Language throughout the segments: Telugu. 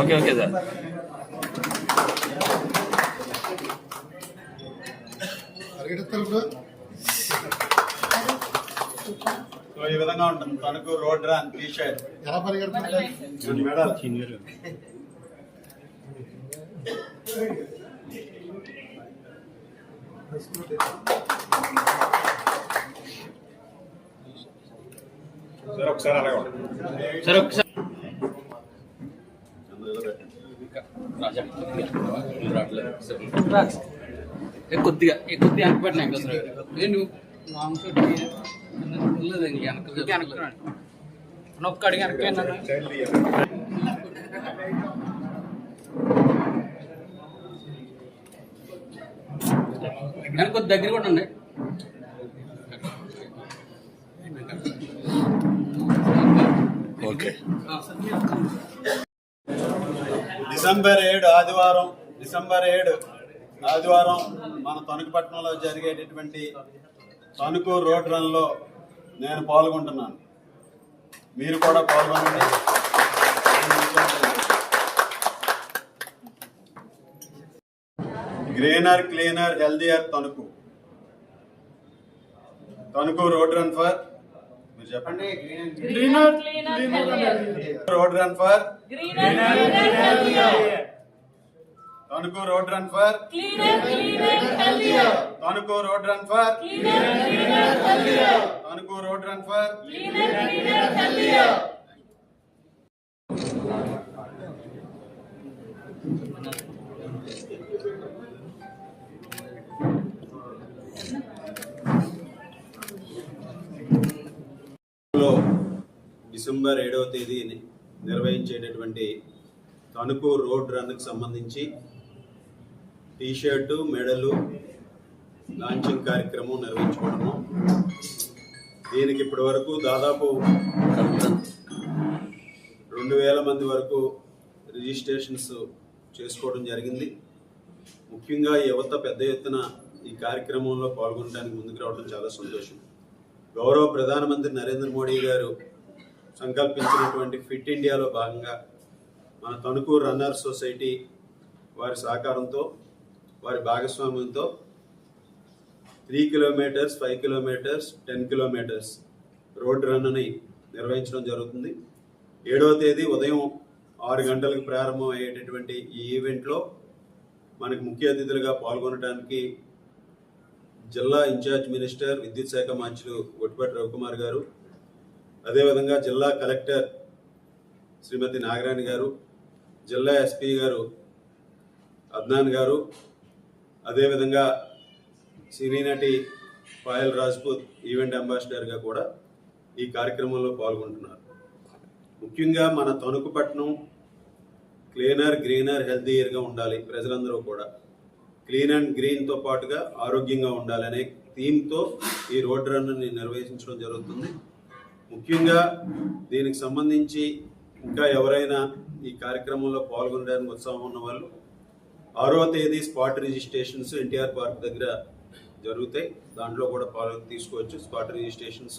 Okay okay sir. సో ఈ విధంగా ఉంటుంది. Tanuku road run T shirt ఎలా సార్ ఒకసారి అలాగే సార్ ఒకసారి. కొద్దిగా కొద్దిగా వెనక పెట్టినా లాంగ్ షాట్ వెనక వెనక ఒక్క అడిగి వెనక కొద్ది దగ్గర కూడా ఉన్నాయి ఓకే డిసెంబర్ ఏడు ఆదివారం డిసెంబర్ ఏడు ఆదివారం మన తణుకుపట్నంలో జరిగేటటువంటి తణుకు రోడ్ రన్లో నేను పాల్గొంటున్నాను. మీరు కూడా పాల్గొనండి. Greener cleaner healthier Tanuku. Tanuku road run for మీరు చెప్పండి. Road run for Tanuku road run for Tanuku road run for Tanuku road run for December ఏడవ తేదీని నిర్వహించేటటువంటి తణుకు రోడ్ రన్కు సంబంధించి టీషర్టు మెడలు లాంచింగ్ కార్యక్రమం నిర్వహించుకోవడము. దీనికి ఇప్పటి వరకు దాదాపు రెండు వేల మంది వరకు రిజిస్ట్రేషన్స్ చేసుకోవడం జరిగింది. ముఖ్యంగా యువత పెద్ద ఎత్తున ఈ కార్యక్రమంలో పాల్గొనడానికి ముందుకు రావడం చాలా సంతోషం. గౌరవ ప్రధానమంత్రి నరేంద్ర మోడీ గారు సంకల్పించినటువంటి ఫిట్ ఇండియాలో భాగంగా మన తణుకు రన్నర్ సొసైటీ వారి సహకారంతో వారి భాగస్వామ్యంతో three kilometres five kilometres ten kilometres road run అని నిర్వహించడం జరుగుతుంది. ఏడవ తేదీ ఉదయం ఆరు గంటలకు ప్రారంభం అయ్యేటటువంటి ఈ ఈవెంట్లో మనకు ముఖ్య అతిథులుగా పాల్గొనడానికి జిల్లా ఇన్ఛార్జ్ మినిస్టర్ విద్యుత్ శాఖ మంత్రులు గొట్టిపాటి రవికుమార్ గారు అదేవిధంగా జిల్లా కలెక్టర్ శ్రీమతి నాగరాణి గారు జిల్లా ఎస్పీ గారు అద్నాన్ గారు అదేవిధంగా సినీ నటి పాయల్ రాజ్పూత్ ఈవెంట్ అంబాసిడర్గా కూడా ఈ కార్యక్రమంలో పాల్గొంటున్నారు. ముఖ్యంగా మన తణుకు పట్టణం క్లీనర్ గ్రీనర్ హెల్తీయర్గా ఉండాలి ప్రజలందరూ కూడా. క్లీన్ అండ్ గ్రీన్తో పాటుగా ఆరోగ్యంగా ఉండాలనే థీమ్తో ఈ రోడ్ రన్ను నిర్వహించడం జరుగుతుంది. ముఖ్యంగా దీనికి సంబంధించి ఇంకా ఎవరైనా ఈ కార్యక్రమంలో పాల్గొనడానికి ఉత్సాహం ఉన్న వాళ్ళు ఆరో తేదీ స్పాట్ రిజిస్ట్రేషన్స్ ఎన్టీఆర్ పార్క్ దగ్గర జరుగుతాయి. దాంట్లో కూడా పాల్గొని తీసుకోవచ్చు స్పాట్ రిజిస్ట్రేషన్స్.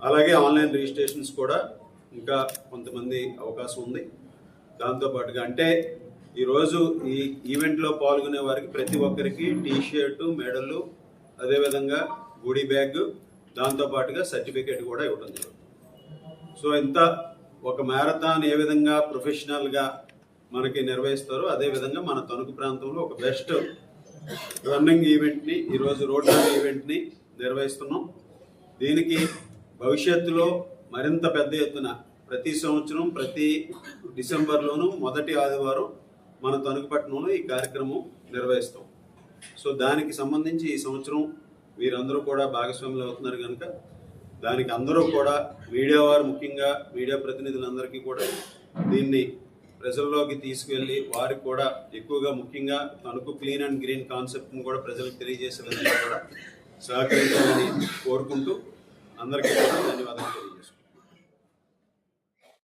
అలాగే ఆన్లైన్ రిజిస్ట్రేషన్స్ కూడా ఇంకా కొంతమంది అవకాశం ఉంది. దాంతోపాటుగా అంటే ఈరోజు ఈ ఈవెంట్లో పాల్గొనే వారికి ప్రతి ఒక్కరికి టీ షర్టు మెడలు అదేవిధంగా గుడి బ్యాగ్ దాంతోపాటుగా సర్టిఫికేట్ కూడా ఇవ్వడం జరుగుతుంది. సో ఇంత ఒక మ్యారథాన్ ఏ విధంగా ప్రొఫెషనల్గా మనకి నిర్వహిస్తారో అదేవిధంగా మన తణుకు ప్రాంతంలో ఒక బెస్ట్ రన్నింగ్ ఈవెంట్ని ఈరోజు రోడ్ ఈవెంట్ని నిర్వహిస్తున్నాం. దీనికి భవిష్యత్తులో మరింత పెద్ద ఎత్తున ప్రతి సంవత్సరం ప్రతి డిసెంబర్లోనూ మొదటి ఆదివారం మన తణుకుపట్నంలో ఈ కార్యక్రమం నిర్వహిస్తాం. సో దానికి సంబంధించి ఈ సంవత్సరం వీరందరూ కూడా భాగస్వాములు అవుతున్నారు కనుక దానికి అందరూ కూడా మీడియా వారు ముఖ్యంగా మీడియా ప్రతినిధులందరికీ కూడా దీన్ని ప్రజల్లోకి తీసుకెళ్ళి వారికి కూడా ఎక్కువగా ముఖ్యంగా తణుకు క్లీన్ అండ్ గ్రీన్ కాన్సెప్ట్ను కూడా ప్రజలకు తెలియజేసే విధంగా కూడా సహకరించాలని కోరుకుంటూ అందరికీ కూడా ధన్యవాదాలు తెలియజేసుకుంటాం